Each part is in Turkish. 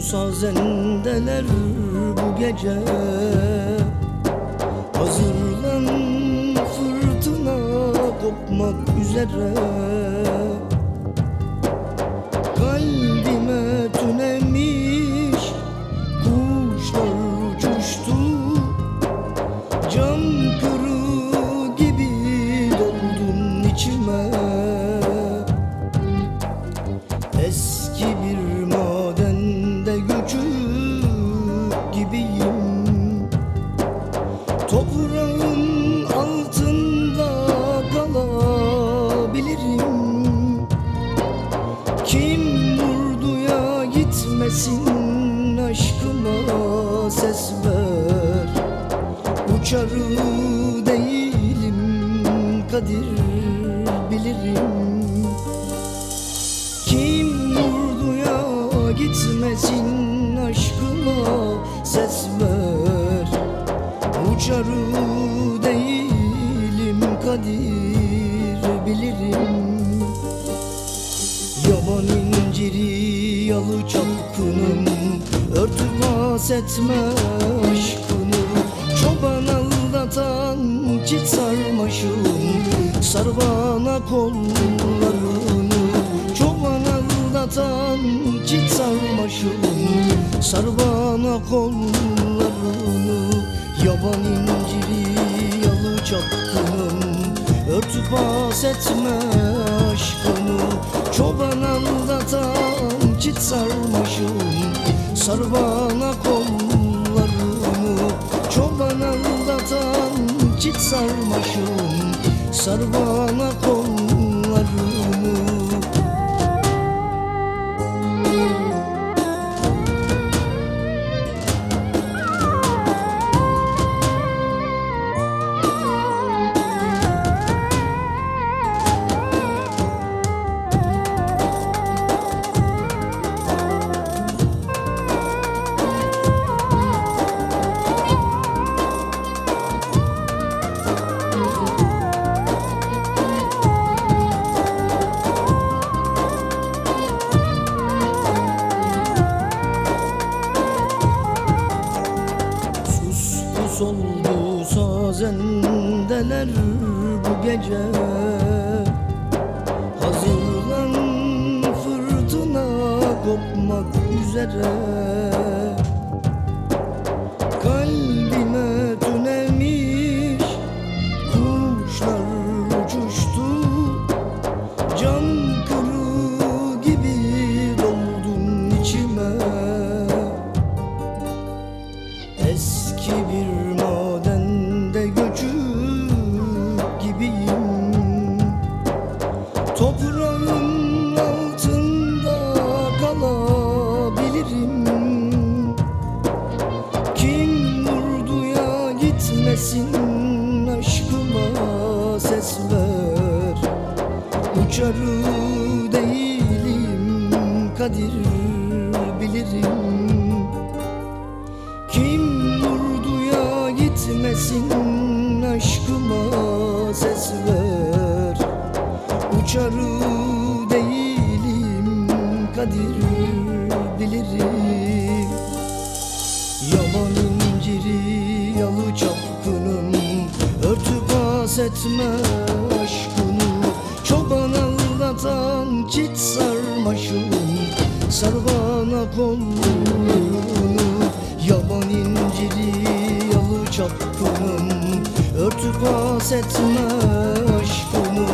sazendeler bu gece. Hazırlan fırtına kopmak üzere. Gibiyim. Toprağın altında kalabilirim. Kim vurduya gitmesin aşkıma ses ver. Uçarı değilim kadir bilirim. Kim vurduya gitmesin aşkıma ses ver. Uçarı değilim kadir bilirim. Yaban inciri yalı çapkınım Örtüp etme aşkını. Çoban aldatan çit sarmaşım Sar bana Sar bana kollarını Yaban inciri yalı çapkınım Örtüp etme aşkını Çoban aldatan çit sarmaşım Sar bana kollarını Çoban aldatan çit sarmaşım Sar bana kollarını sazendeler bu gece. Hazırlan fırtına kopmak üzere. Kalbime tünemiş kuşlar uçuştu. Cam kırığı gibi doldun içime. Eski bir madende kalabilirim Kim vurduya gitmesin aşkıma ses ver. Uçarı değilim kadir bilirim. Kim vurduya gitmesin aşkıma ses ver. Uçarı etme aşkını Çoban aldatan çit sarmaşım Sar bana kolunu Yaban inciri yalı çapkınım Örtüp etme aşkını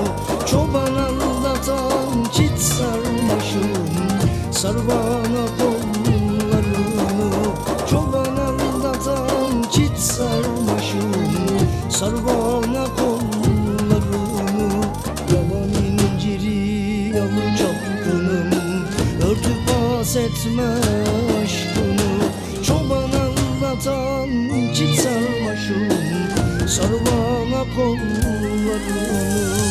Çoban aldatan çit sarmaşım Sar bana kollarını Çoban aldatan çit sarmaşım Örtüp etme aşkını. Çoban aldatan çit sarmaşım Sar bana kollarını